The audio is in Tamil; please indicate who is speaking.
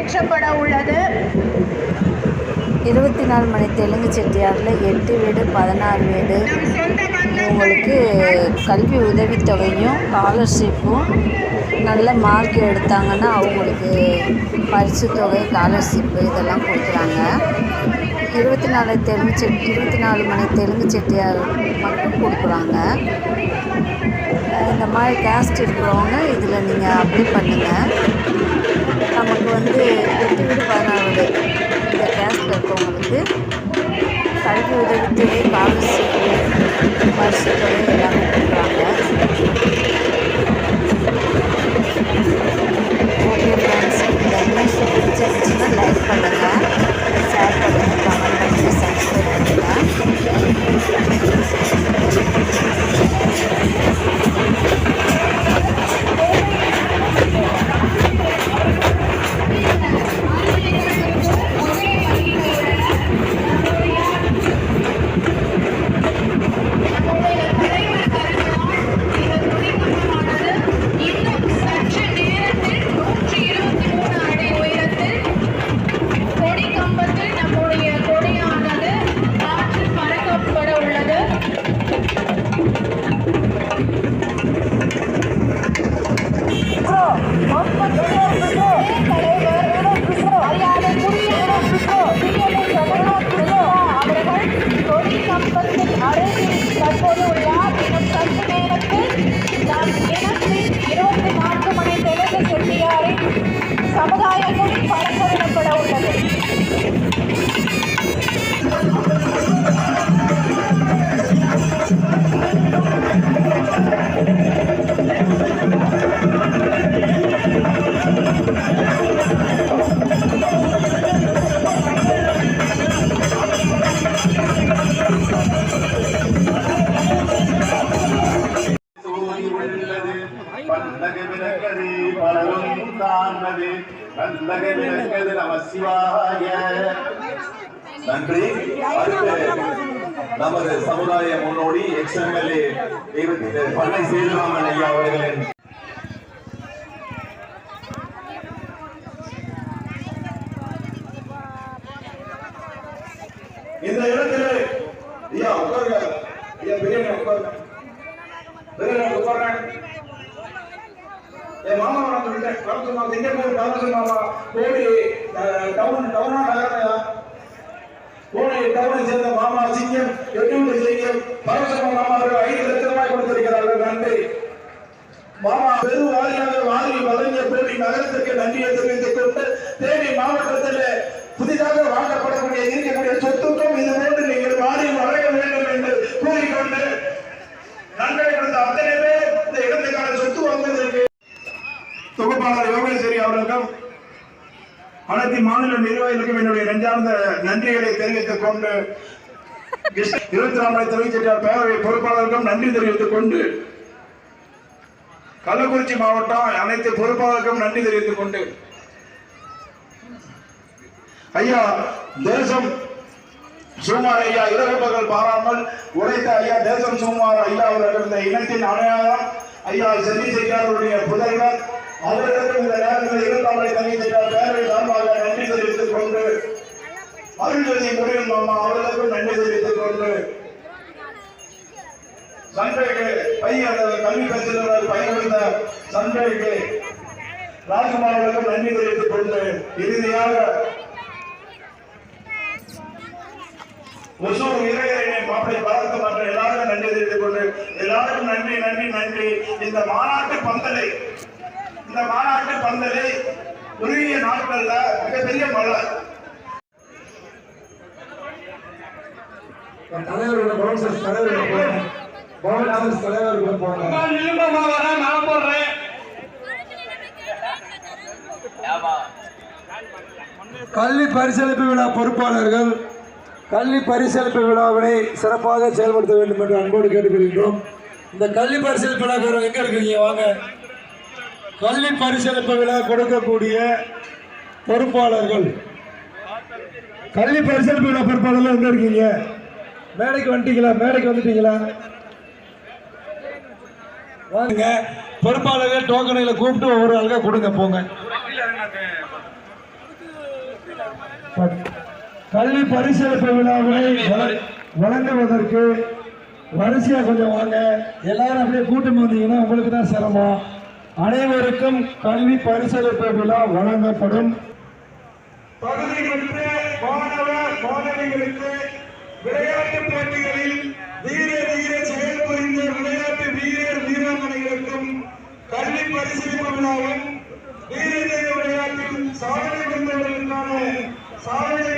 Speaker 1: ஏற்றப்பட உள்ளது.
Speaker 2: இருபத்தி நாலு மணி தெலுங்கு செட்டியாரில் எட்டு வீடு பதினாறு வீடு. இவங்களுக்கு கல்வி உதவித்தொகையும் ஸ்காலர்ஷிப்பும் நல்ல மார்க் எடுத்தாங்கன்னா அவங்களுக்கு பரிசு தொகை ஸ்காலர்ஷிப்பு இதெல்லாம் கொடுக்குறாங்க. இருபத்தி நாலு தெலுங்கு செட் இருபத்தி நாலு மணி தெலுங்கு செட்டியார் மட்டும் கொடுக்குறாங்க. இந்த மாதிரி கேஸ்ட் இருக்கிறவங்க இதில் நீங்கள் அப்ளை பண்ணுங்கள் நமக்கு வந்து எட்டு வீடு பதினாறு இந்த கேஸ்டில் இருக்கவங்களுக்கு கல்வி உதவித்தொகை ஸ்காலர்ஷிப்பு பரிசு
Speaker 3: பல்லக விளக்கது நம சிவாய நன்றி அடுத்து நமது சமுதாய முன்னோடி எக்ஸ்எம்எல்ஏ பண்ணை சேதுராமன் ஐயா அவர்களின் இந்த இடத்திலே ஐயா உட்காருங்க ஐயா பெரிய உட்காருங்க பெரிய உட்காருங்க என் மாமா நான் சொல்லிட்டேன் கலந்து மாமா எங்க போய் கலந்து மாமா கோடி டவுன் டவுனா நகரமையா கோடி டவுனை சேர்ந்த மாமா சிங்கம் எட்டு சிங்கம். பரமசிவ மாமா அவர்கள் ஐந்து லட்சம் ரூபாய் கொடுத்திருக்கிறார்கள். நன்றி. மாமா பெரும் வாரியாக வாரி வழங்கிய கோடி நகரத்திற்கு நன்றியை தெரிவித்துக் கொண்டு தேனி மாவட்டத்தில் தொகுப்பாளர் யோகேஸ்வரி அவர்களுக்கும் அனைத்து மாநில நிர்வாகிகளுக்கும் என்னுடைய நெஞ்சார்ந்த நன்றிகளை தெரிவித்துக் கொண்டு இருபத்தி நான்கு தொழில் செட்டியார் பேரவை பொறுப்பாளருக்கும் நன்றி தெரிவித்துக் கொண்டு கள்ளக்குறிச்சி மாவட்டம் அனைத்து பொறுப்பாளருக்கும் நன்றி தெரிவித்துக் கொண்டு ஐயா தேசம் சுமார் ஐயா இரவு பகல் பாராமல் உழைத்த ஐயா தேசம் சுமார் ஐயா அவர்கள் இந்த இனத்தின் அடையாளம் ஐயா செல்வி செட்டியாருடைய புதல்வர் அவர்களுக்கு இந்த நேரத்தில் இருபத்தாமரை தங்கி செட்டியார் பேரவை சார்பாக நன்றி தெரிவித்துக் கொண்டு அருள்ஜோதி முருகன் மாமா அவர்களுக்கும் நன்றி தெரிவித்துக் கொண்டு சண்டைக்கு பையன் கல்வி கட்சியினர் பயன்படுத்த சண்டைக்கு ராஜ்குமார் அவர்களுக்கும் நன்றி தெரிவித்துக் கொண்டு இறுதியாக ஒசூர் இளைஞரணி மாப்பிளை பார்த்து மற்ற எல்லாருக்கும் நன்றி தெரிவித்துக் கொண்டு எல்லாருக்கும் நன்றி நன்றி நன்றி. இந்த மாநாட்டு பந்தலை இந்த மாநாட்டு பந்தலை குறுகிய நாட்கள்ல மிகப்பெரிய மலர்.
Speaker 4: தலைவரோட பவுன்சர்ஸ் தலைவரோட போறேன் பவுன்சர்ஸ் தலைவரோட போறேன் கல்வி பரிசளிப்பு விழா பொறுப்பாளர்கள் கல்வி பரிசளிப்பு விழாவினை சிறப்பாக செயல்படுத்த வேண்டும் என்று அன்போடு கேட்டுக்கொள்கின்றோம். இந்த கல்வி பரிசளிப்பு விழா எங்க இருக்கீங்க வாங்க. கல்வி பரிசளிப்பு விழா கொடுக்கக்கூடிய பொறுப்பாளர்கள். கல்வி பரிசளிப்பு விழா பொறுப்பாளர்கள் எங்க இருக்கீங்க? மேடைக்கு வந்துட்டீங்களா? மேடைக்கு வந்துட்டீங்களா? வாங்க. பொறுப்பாளர்கள் டோக்கனைகளை கூப்பிட்டு ஒவ்வொரு ஆளுங்க கொடுங்க போங்க. கல்வி பரிசளிப்பு விழாவை வழங்குவதற்கு வரிசையா கொஞ்சம் வாங்க. எல்லாரும் அப்படியே கூட்டம் வந்தீங்கன்னா உங்களுக்கு தான் சிரமம். அனைவருக்கும் கல்வி பரிசளிப்பு விழா வழங்கப்படும். தகுதி பெற்ற மாணவ மாணவிகளுக்கு விளையாட்டு போட்டிகளில் வீர வீர செயல் புரிந்த விளையாட்டு வீரர் வீராங்கனைகளுக்கும் கல்வி பரிசீலிப்பு விழாவும் வீர விளையாட்டில் சாதனை புரிந்தவர்களுக்கான சாதனை